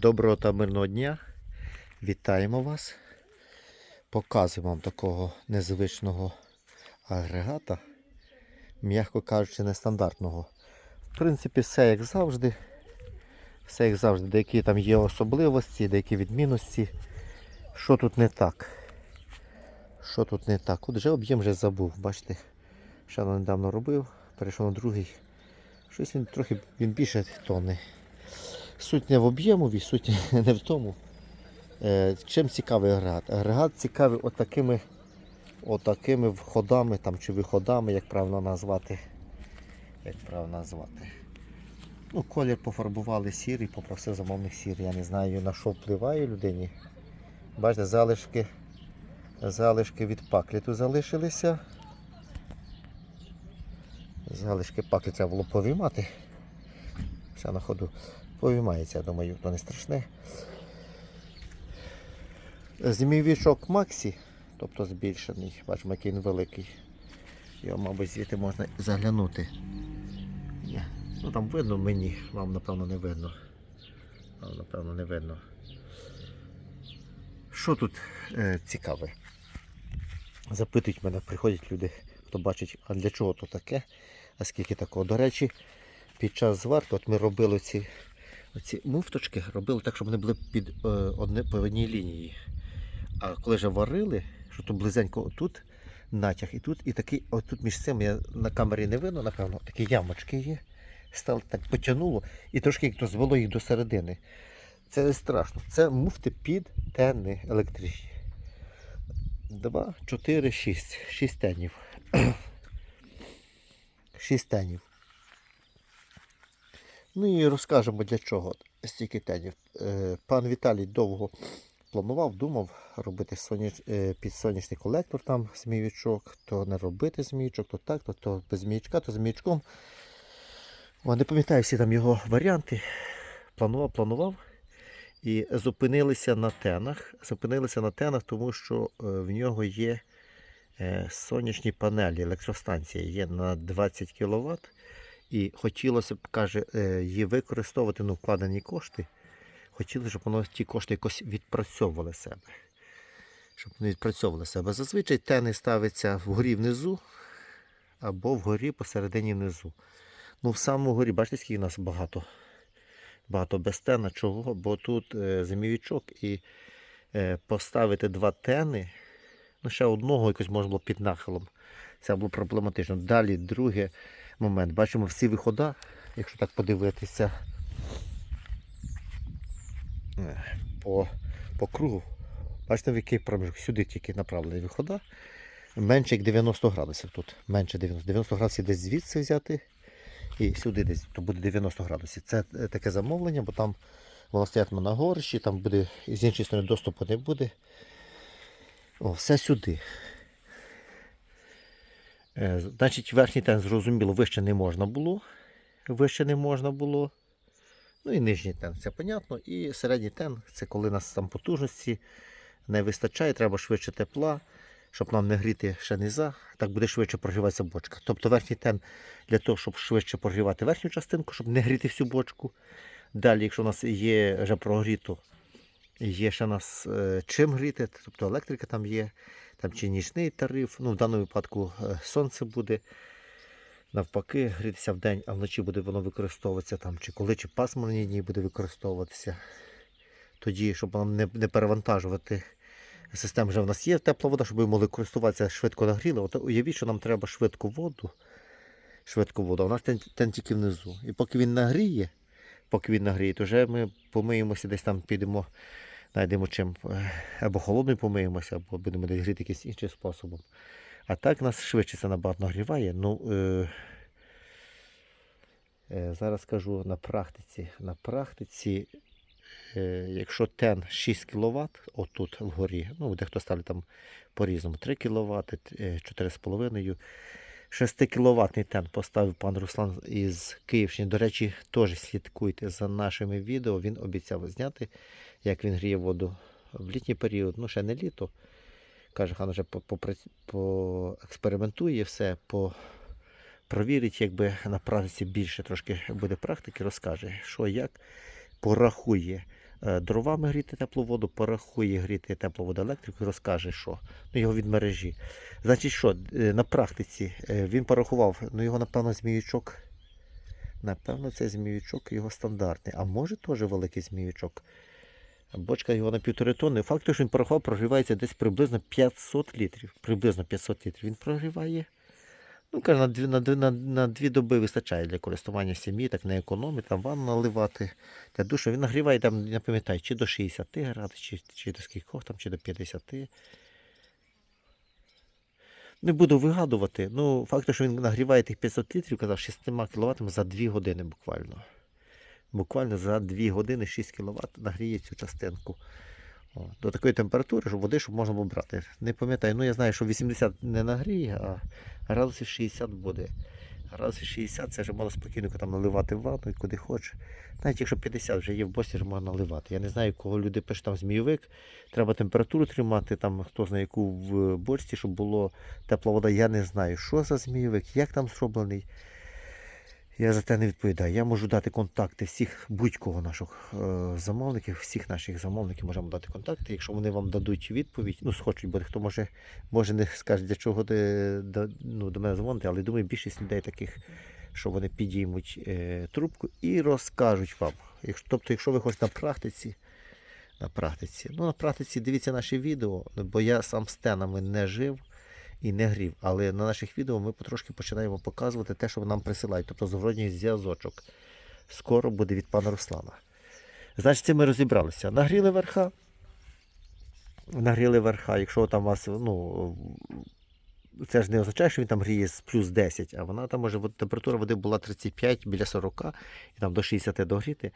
Доброго та мирного дня. Вітаємо вас. Показуємо вам такого незвичного агрегата, м'яко кажучи, нестандартного. В принципі, все як завжди. Все як завжди, деякі там є особливості, деякі відмінності. Що тут не так? Що тут не так? От вже об'єм вже забув, бачите? Ще недавно робив, перейшов на другий. Щось він трохи він більше тонни. Суть не в об'ємові, суть не в тому. Е, чим цікавий агрегат? Агрегат цікавий отакими, отакими входами там, чи виходами, як правильно назвати. Як правильно назвати. Ну, колір пофарбували сірий, попросив замовник сірий. Я не знаю на що впливає людині. Бачите, залишки, залишки від пакліту залишилися. Залишки паклі треба було повіймати. Все на ходу повіймається, я думаю, то не страшне. Змійвічок Максі, тобто збільшений, бачимо, який він великий. Його, мабуть, звідти можна заглянути. Ні. Ну там видно мені, вам напевно не видно. Вам напевно не видно. Що тут е, цікаве? Запитують мене, приходять люди, хто бачить, а для чого то таке, а скільки такого. До речі, під час зварки от ми робили ці, ці муфточки, робили так, щоб вони були під е, одне, по одній лінії. А коли вже варили, що то близенько тут натяг, і тут, і такий, отут між цим я на камері не видно, напевно, такі ямочки є. Стало так потягнуло і трошки як то звело їх до середини. Це не страшно. Це муфти під тени електричні. Два, чотири, шість. Шість тенів. Шість тенів. Ну і розкажемо для чого стільки тенів. Е, Пан Віталій довго планував, думав робити соняч... е, під сонячний колектор там зміючок, то не робити зміючок, то так, то, то без зміючка, то зміючком. Не пам'ятаю всі там його варіанти. Планував, планував. І зупинилися на тенах. Зупинилися на тенах, тому що е, в нього є сонячні панелі, електростанція є на 20 кВт. І хотілося б, каже, е, її використовувати ну, вкладені кошти. Хотілося, щоб воно ті кошти якось відпрацьовували себе. Щоб вони відпрацьовували себе. Зазвичай тени ставиться вгорі внизу або вгорі посередині внизу. Ну, в самому горі, бачите, скільки у нас багато. Багато без тена. Чого? Бо тут е, зимівічок і е, поставити два тени. Ну, ще одного якось можна було під нахилом. Це було проблематично. Далі другий момент. Бачимо всі виходи, якщо так подивитися е, по, по кругу. Бачите, в який проміжок? Сюди тільки направлені виходи. Менше як 90 градусів тут. Менше 90. 90 градусів десь звідси взяти. І сюди десь то буде 90 градусів. Це е, таке замовлення, бо там воно стоятиме на горищі, там буде з іншої сторони доступу не буде. О, все сюди. Е, Значить, верхній тен, зрозуміло, вище не можна було. Вище не можна було. Ну і нижній тен, це понятно. І середній тен це коли нас там потужності не вистачає, треба швидше тепла, щоб нам не гріти ще низа, так буде швидше прогріватися бочка. Тобто верхній тен для того, щоб швидше прогрівати верхню частинку, щоб не гріти всю бочку. Далі, якщо у нас є вже прогріто, є ще нас е, чим гріти, тобто електрика там є, там чи нічний тариф. Ну, в даному випадку е, сонце буде. Навпаки, грітися в день, а вночі буде воно використовуватися там, чи коли, чи пасмурні дні буде використовуватися. Тоді, щоб нам не, не перевантажувати систему, вже в нас є тепла вода, щоб ми могли користуватися швидко нагріли. От уявіть, що нам треба швидку воду. Швидку воду, а у нас тен, тільки внизу. І поки він нагріє, поки він нагріє, то вже ми помиємося, десь там підемо, знайдемо чим е, або холодною помиємося, або будемо десь гріти якимось іншим способом. А так нас швидше це набагато нагріває. Ну, е, е, зараз скажу на практиці. На практиці, е, якщо тен 6 кВт, отут вгорі, ну, дехто ставить там по-різному 3 кВт, 4,5 6 кВт тен поставив пан Руслан із Київщини. До речі, теж слідкуйте за нашими відео. Він обіцяв зняти, як він гріє воду в літній період, ну ще не літо. Каже, хан вже поекспериментує все, провірить, якби на практиці більше трошки буде практики, розкаже, що як порахує. е, дровами гріти теплу воду, порахує гріти теплу воду електрику і розкаже, що ну, його від мережі. Значить, що е, на практиці е, він порахував, ну його, напевно, зміючок. Напевно, це зміючок його стандартний, а може теж великий зміючок. Бочка його на півтори тонни. Факт, що він порахував, прогрівається десь приблизно 500 літрів. Приблизно 500 літрів він прогріває. Ну, каже, на дві, на, на, на дві доби вистачає для користування сім'ї, так не економить, там ванну наливати. Для душу він нагріває там, не пам'ятаю, чи до 60 градусів, чи, чи до скількох там, чи до 50. Не буду вигадувати. Ну, факт, що він нагріває тих 500 літрів, казав, 6 кВт за 2 години буквально. Буквально за 2 години 6 кВт нагріє цю частинку. До такої температури, щоб води щоб можна було брати. Не пам'ятаю, ну я знаю, що 80 не нагріє, а градусів 60 буде. Градусів 60 це вже можна спокійно там наливати в ванну і куди хоче. Навіть якщо 50 вже є в босі, вже можна наливати. Я не знаю, кого люди пишуть там змійовик. Треба температуру тримати, там хто знає яку в бочці, щоб було тепла вода. Я не знаю, що за змійовик, як там зроблений. Я за те не відповідаю. Я можу дати контакти всіх будь-кого наших е, замовників, всіх наших замовників можемо дати контакти. Якщо вони вам дадуть відповідь, ну схочуть, бо хто може, може не скаже, для чого де, до, ну, до мене дзвонити, але думаю, більшість людей таких, що вони підіймуть е, трубку і розкажуть вам. Якщо, тобто, якщо ви хочете на практиці, на практиці, ну на практиці дивіться наші відео, бо я сам з тенами не жив і не грів. Але на наших відео ми потрошки починаємо показувати те, що нам присилають, тобто зворотній зв'язочок. Скоро буде від пана Руслана. Значить, це ми розібралися. Нагріли верха. Нагріли верха, якщо там вас, ну, це ж не означає, що він там гріє з плюс 10, а вона там може, температура води була 35 біля 40 і там до 60 догріти,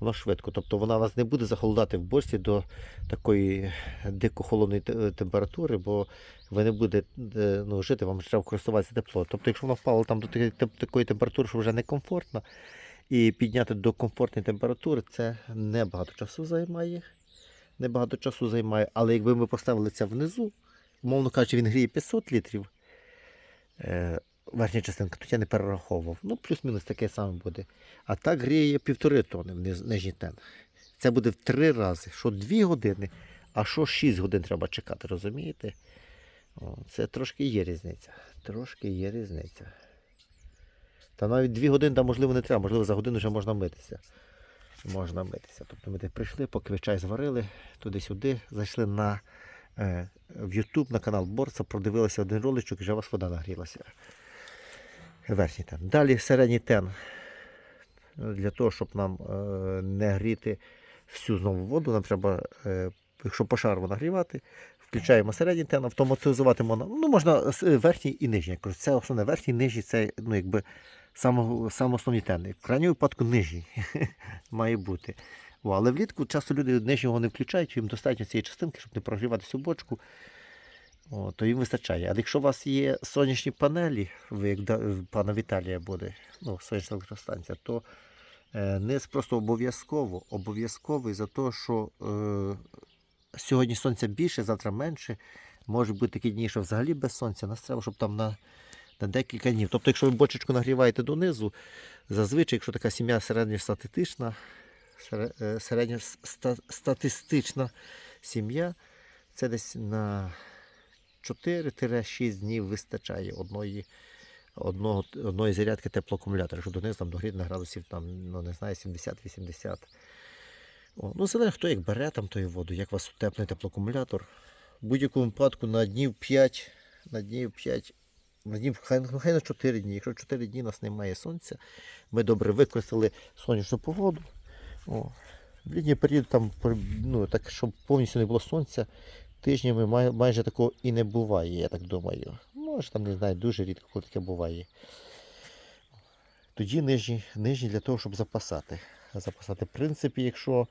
воно швидко. Тобто вона вас не буде захолодати в бочці до такої дико холодної температури, бо ви не будете е, ну, жити, вам треба користуватися тепло. Тобто, якщо воно впало там до такої, температури, що вже некомфортно, і підняти до комфортної температури, це небагато часу займає. Небагато часу займає, але якби ми поставили це внизу, умовно кажучи, він гріє 500 літрів. Е, верхня частинка, тут я не перераховував. Ну, плюс-мінус таке саме буде. А так гріє півтори тони вниз, нижній тен. Це буде в три рази. Що 2 години, а що 6 годин треба чекати, розумієте? О, це трошки є різниця. Трошки є різниця. Та навіть 2 години там, можливо, не треба, можливо, за годину вже можна митися. Можна митися. Тобто ми прийшли, поки чай зварили, туди-сюди, зайшли на, в YouTube на канал Борца, продивилися один роличок і вже у вас вода нагрілася. Верхній тен. Далі середній тен. Для того, щоб нам е, не гріти всю знову воду, нам треба, е, якщо пошарово нагрівати, включаємо середній тен, автоматизувати можна. Ну, можна верхній і нижній. Це основне верхній, нижній це ну, якби саме, саме основні тени. В крайньому випадку нижній має бути. О, але влітку часто люди нижнього не включають, їм достатньо цієї частинки, щоб не прогрівати всю бочку. О, то їм вистачає. А якщо у вас є сонячні панелі, ви як пана Віталія буде, ну, сонячна електростанція, то е, низ просто обов'язково, обов'язковий за те, що е, сьогодні сонця більше, завтра менше. Може бути такі дні, що взагалі без сонця. Нас треба, щоб там на, на декілька днів. Тобто, якщо ви бочечку нагріваєте донизу, зазвичай, якщо така сім'я середньостатистична, е, середньостатистична сім'я, це десь на 4-6 днів вистачає одної, одного, одної зарядки теплоакумулятора, якщо донизу там догріти на градусів там, ну, не знаю, 70-80. О, ну, залежно, хто як бере там тою воду, як у вас утеплений теплоакумулятор. В будь-якому випадку на днів 5, на днів 5, на днів, хай, ну, хай на 4 дні. Якщо 4 дні нас немає сонця, ми добре використали сонячну погоду. О, в літній період там, ну, так, щоб повністю не було сонця, тижнями май, майже такого і не буває, я так думаю. Може там, не знаю, дуже рідко коли таке буває. Тоді нижні, нижні для того, щоб запасати. Запасати. В принципі, якщо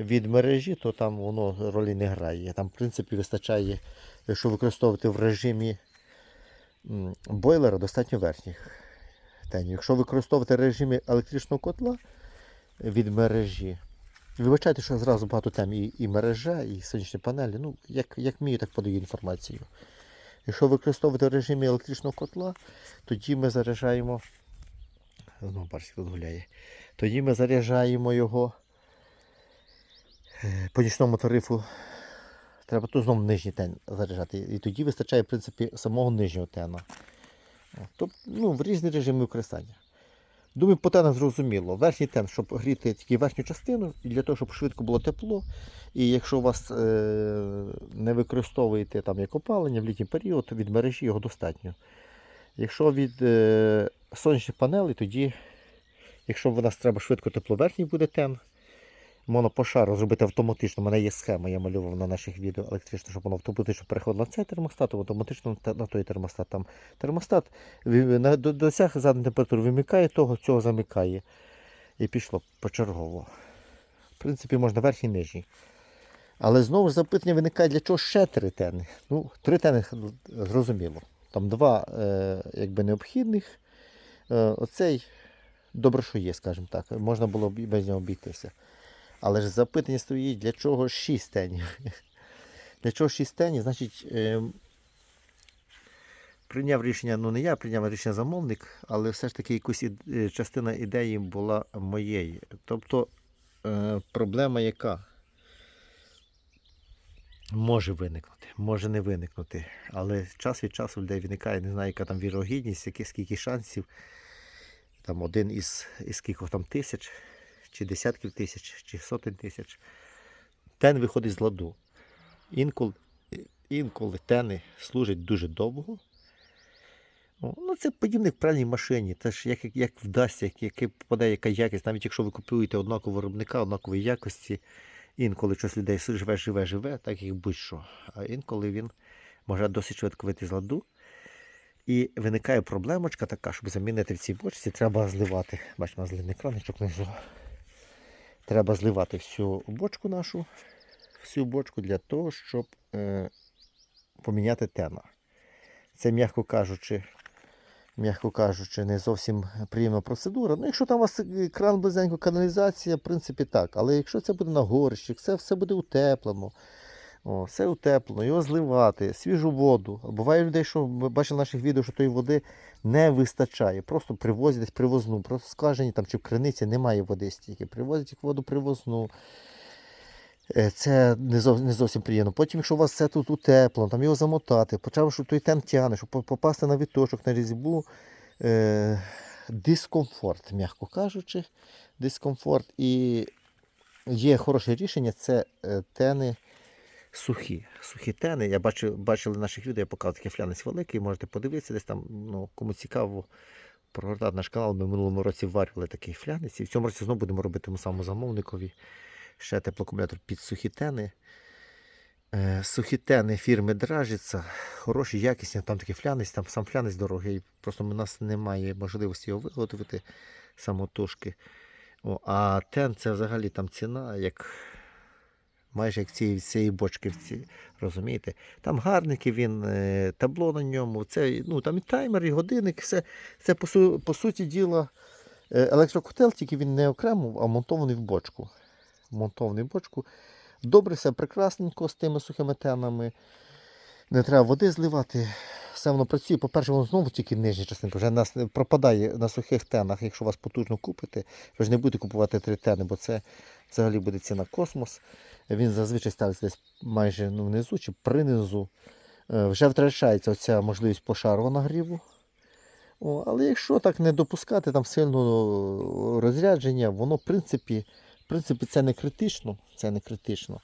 від мережі, то там воно ролі не грає. Там, в принципі, вистачає, якщо використовувати в режимі бойлера, достатньо верхніх тенів. Якщо використовувати режимі електричного котла від мережі, Вибачайте, що зразу багато тем і, і мережа, і сонячні панелі. Ну, як, як вмію, так подаю інформацію. Якщо використовувати режимі електричного котла, тоді ми заряджаємо. Ну, бачите, тут гуляє. Тоді ми заряджаємо його е, по нічному тарифу треба то знову нижній тен заряджати. І тоді вистачає, в принципі, самого нижнього тена. Тобто, ну, в різні режими використання. Думаю, по тенах зрозуміло. Верхній тен, щоб гріти тільки верхню частину, і для того, щоб швидко було тепло. І якщо у вас е- не використовуєте там як опалення в літній період, то від мережі його достатньо. Якщо від е- сонячних панелей, тоді, якщо в нас треба швидко тепло, верхній буде тен. Можна по шару зробити автоматично. У мене є схема, я малював на наших відео електрично, щоб воно автоматично переходило на цей термостат, автоматично на той термостат. Там термостат на- досяг задну температуру вимикає того, цього замикає. І пішло почергово. В принципі, можна верхній нижній. Але знову ж запитання виникає, для чого ще три тени? Ну, три тени зрозуміло. Там два е, якби необхідних. Е, оцей добре, що є, скажімо так. Можна було б і без нього обійтися. Але ж запитання стоїть, для чого 6 тенів? Для чого 6 тенів? Значить, е, прийняв рішення, ну не я, прийняв рішення замовник, але все ж таки якусь е, частина ідеї була моєї. Тобто е, проблема яка? Може виникнути, може не виникнути. Але час від часу людей виникає, не знаю, яка там вірогідність, які, скільки шансів. Там один із, із скількох там тисяч, чи десятків тисяч, чи сотень тисяч. Тен виходить з ладу. Інколи, інколи тени служать дуже довго. Ну, це подібне в пральній машині. Теж як, як, як вдасться, як, яка попаде яка якість. Навіть якщо ви купуєте однакового виробника, однакової якості, інколи щось людей живе, живе, живе, так як будь-що. А інколи він може досить швидко вийти з ладу. І виникає проблемочка така, щоб замінити в цій бочці, треба зливати. Бачимо, зливний краничок внизу. Треба зливати всю бочку нашу, всю бочку для того, щоб е, поміняти тема. Це, м'яко кажучи, м'яко кажучи, не зовсім приємна процедура. Ну, якщо там у вас кран близенько, каналізація, в принципі, так. Але якщо це буде на горищі, це все буде утеплено. О, все утеплено, його зливати, свіжу воду. Буває людей, що бачили в наших відео, що тої води не вистачає. Просто привозять десь привозну. Просто скажені там чи в криниці немає води стільки. Привозять їх воду привозну. Е, Це не зовсім, не зовсім приємно. Потім, якщо у вас все тут утеплено, там його замотати, почав, що той тен тягне, щоб попасти на віточок, на різьбу. Е, дискомфорт, м'яко кажучи, дискомфорт. І є хороше рішення це е, тени сухі. Сухі тени. Я бачив, бачили наших відео, я показав такий флянець великий, можете подивитися десь там, ну, кому цікаво, прогортати наш канал. Ми минулому році варювали такий флянець. І в цьому році знову будемо робити тому самому замовникові ще теплоакумулятор під сухі тени. Е, Сухі тени фірми Дражіца, хороші, якісні, там такий флянець, там сам флянець дорогий. Просто у нас немає можливості його виготовити самотужки. О, а тен це взагалі там ціна, як майже як цієї, цієї бочки, в ці, розумієте? Там гарники, він, е, табло на ньому, це, ну, там і таймер, і годинник, все, це по, су, по суті діла е, електрокотел, тільки він не окремо, а монтований в бочку. Монтований в бочку. Добре, все прекрасненько з тими сухими тенами. Не треба води зливати. Все воно працює. По-перше, воно знову тільки нижня частинка. Вже нас пропадає на сухих тенах, якщо вас потужно купите. Ви ж не будете купувати три тени, бо це взагалі буде ціна космос. Він зазвичай ставиться десь майже ну, внизу чи принизу. Е, Вже втрачається оця можливість пошару нагріву. О, але якщо так не допускати там сильного розрядження, воно в принципі, в принципі це не критично. Це не критично.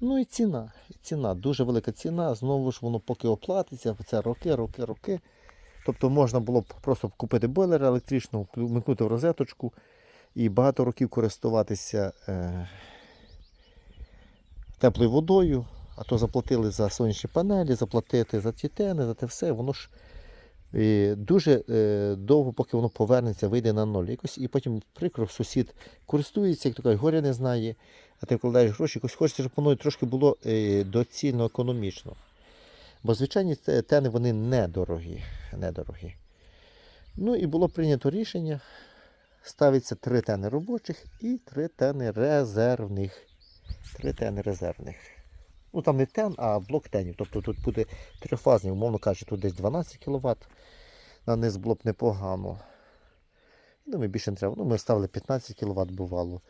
Ну і ціна. І ціна, дуже велика ціна. Знову ж воно поки оплатиться, це роки, роки, роки. Тобто можна було б просто купити бойлер електричну, вмикнути в розеточку і багато років користуватися е, теплою водою, а то заплатили за сонячні панелі, заплатити за ті тени, за те все, воно ж е, дуже е, довго, поки воно повернеться, вийде на ноль. Якось, і потім прикро, сусід користується, як то кажуть, горя не знає, а ти вкладаєш гроші, якось хочеться, щоб воно трошки було е, доцільно економічно. Бо звичайні тени вони недорогі. недорогі. Ну і було прийнято рішення. Ставиться три тени робочих і три тени резервних. Три тени резервних. Ну там не тен, а блок тенів. Тобто тут буде трьохфазний, умовно кажучи, тут десь 12 кВт. На низ було б непогано. Ну, ми більше не треба. Ну, ми ставили 15 кВт бувало.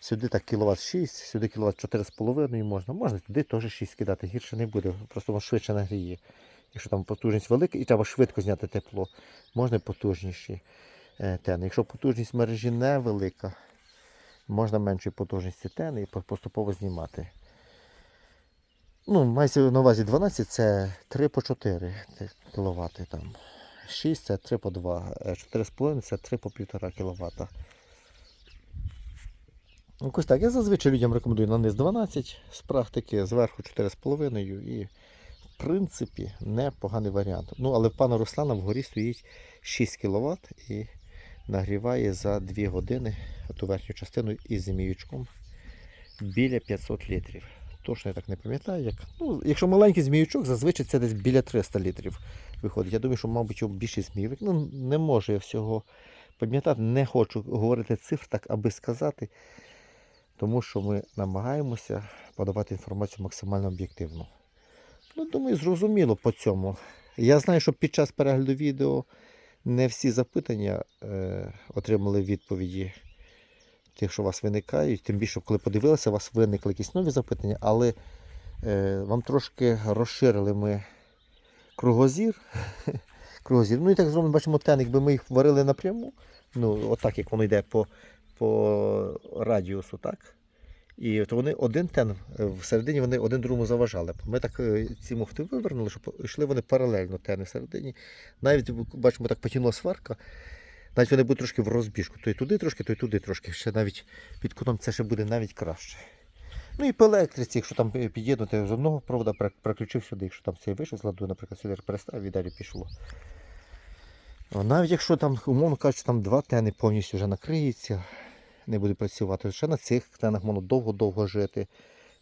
Сюди так кіловат 6, сюди кіловат 4,5 можна. Можна туди теж 6 кидати, гірше не буде, просто воно швидше нагріє. Якщо там потужність велика і треба швидко зняти тепло, можна потужніші е, тени. Якщо потужність мережі невелика, можна меншої потужності тени і поступово знімати. Ну, мається на увазі 12 це 3 по 4 кВт. Там. 6 це 3 по 2, е, 4,5 це 3 по 1,5 кВт. Ось так. Я зазвичай людям рекомендую на низ 12 з практики, зверху 4,5 і в принципі непоганий варіант. Ну, але в пана Руслана вгорі стоїть 6 кВт і нагріває за 2 години ту верхню частину із зміючком біля 500 літрів. Точно я так не пам'ятаю. Як... Ну, якщо маленький зміючок, зазвичай це десь біля 300 літрів виходить. Я думаю, що, мабуть, його більший змійовик. Ну, не можу я всього пам'ятати, не хочу говорити цифр так, аби сказати, тому що ми намагаємося подавати інформацію максимально об'єктивно. Ну, думаю, зрозуміло по цьому. Я знаю, що під час перегляду відео не всі запитання е, отримали відповіді тих, що у вас виникають. Тим більше, коли подивилися, у вас виникли якісь нові запитання, але е, вам трошки розширили ми кругозір. кругозір. Ну і так зробимо, бачимо, тен, якби ми їх варили напряму. Ну, отак, як воно йде по, по радіусу, так? І от вони один тен е, всередині вони один другому заважали. Ми так е, ці муфти вивернули, щоб йшли вони паралельно тени всередині. Навіть бачимо, так потягнула сварка. Навіть вони будуть трошки в розбіжку. Той туди трошки, той туди трошки. Ще навіть під кутом це ще буде навіть краще. Ну і по електриці, якщо там е, під'єднути з одного провода, переключив сюди, якщо там цей вийшов з ладу, наприклад, сюди перестав і далі пішло. Навіть якщо там, умовно кажучи, там два тени повністю вже накриється, не буде працювати, ще на цих тенах можна довго-довго жити.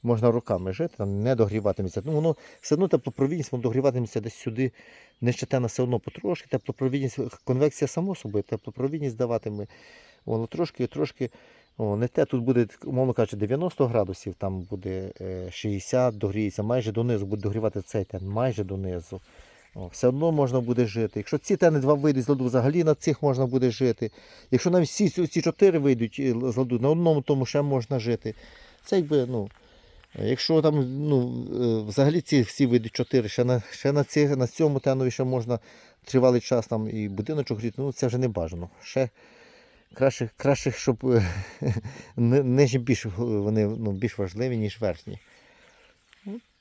Можна руками жити, там не догріватиметься. Ну, воно все одно теплопровідність, воно догріватиметься десь сюди. Нижче тена все одно потрошки. Теплопровідність, конвекція само собою, теплопровідність даватиме. Воно трошки, трошки. О, не те, тут буде, умовно кажучи, 90 градусів, там буде е, 60, догріється, майже донизу буде догрівати цей тен, майже донизу. О, все одно можна буде жити. Якщо ці тени два вийдуть з ладу, взагалі на цих можна буде жити. Якщо навіть всі ці чотири вийдуть е, з ладу, на одному тому ще можна жити. Це якби, ну, якщо там, ну, е, взагалі ці всі вийдуть чотири, ще на, ще на, ці, на цьому тенові ще можна тривалий час там і будиночок гріти, ну це вже не бажано. Ще краще, краще щоб е, нижні більш, вони ну, більш важливі, ніж верхні.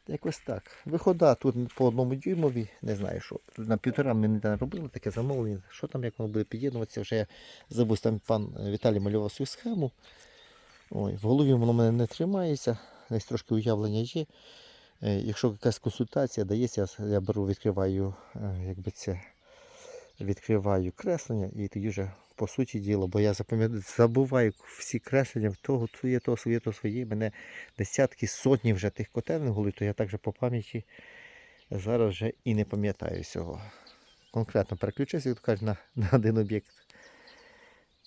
Якось так. Вихода тут по одному дюймові, не знаю що. На півтора ми не робили таке замовлення. Що там, як воно буде під'єднуватися, вже я забув, там пан Віталій малював свою схему. Ой, в голові воно мене не тримається, десь трошки уявлення є. Е, Якщо якась консультація дається, я беру, відкриваю, е, якби це, відкриваю креслення і тоді вже по суті діло, бо я запам'ятаю, забуваю всі креслення, того своє, того своє, того своє. Мене десятки, сотні вже тих котелень в то я так же по пам'яті зараз вже і не пам'ятаю всього. Конкретно переключився, як кажуть, на, на один об'єкт.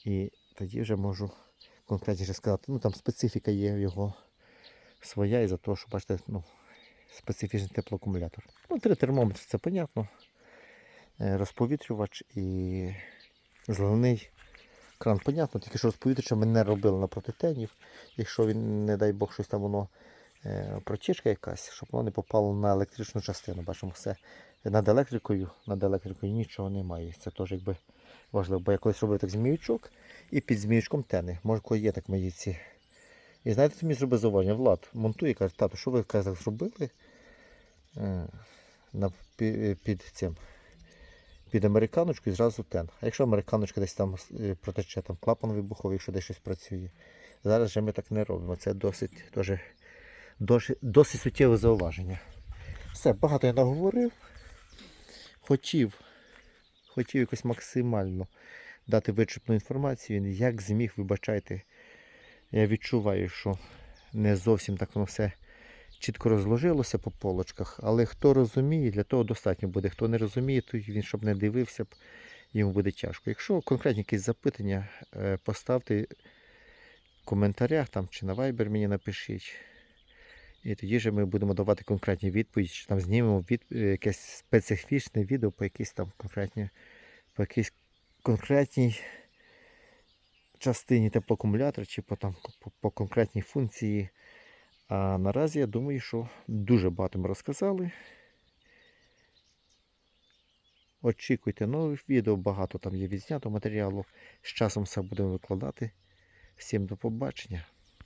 І тоді вже можу конкретніше сказати. Ну там специфіка є його своя, і за того, що бачите, ну, специфічний теплоакумулятор. Ну, три термометри, це понятно. Е, Розповітрювач і зливний кран, понятно, тільки що розповітрювача ми не робили напроти тенів. Якщо він, не дай Бог, щось там воно е, протічка якась, щоб воно не попало на електричну частину. Бачимо все над електрикою, над електрикою нічого немає. Це теж якби важливо. Бо я колись робив так зміючок і під зміючком тени. Може, коли є так мої. І знаєте, ти мені зробив зауваження, Влад, монтує, каже, тату, що ви так зробили Е, на, пі- під цим. Під американочку і зразу тен. А якщо американочка десь там е, протече, там клапан вибуховий, якщо десь щось працює. Зараз же ми так не робимо. Це досить, дуже, досить, досить суттєве зауваження. Все, багато я наговорив. Хотів, хотів якось максимально дати вичерпну інформацію. Як зміг, вибачайте, я відчуваю, що не зовсім так воно все чітко розложилося по полочках, але хто розуміє, для того достатньо буде. Хто не розуміє, то він щоб не дивився йому буде тяжко. Якщо конкретні якісь запитання, е, поставте в коментарях там чи на Viber мені напишіть. І тоді ж ми будемо давати конкретні відповіді, чи там знімемо від, е, якесь специфічне відео по якійсь там конкретні, по якійсь конкретній частині теплоакумулятора чи по, там, по, по конкретній функції. А наразі я думаю, що дуже багато ми розказали. Очікуйте нових відео, багато там є відзнято матеріалу. З часом все будемо викладати. Всім до побачення.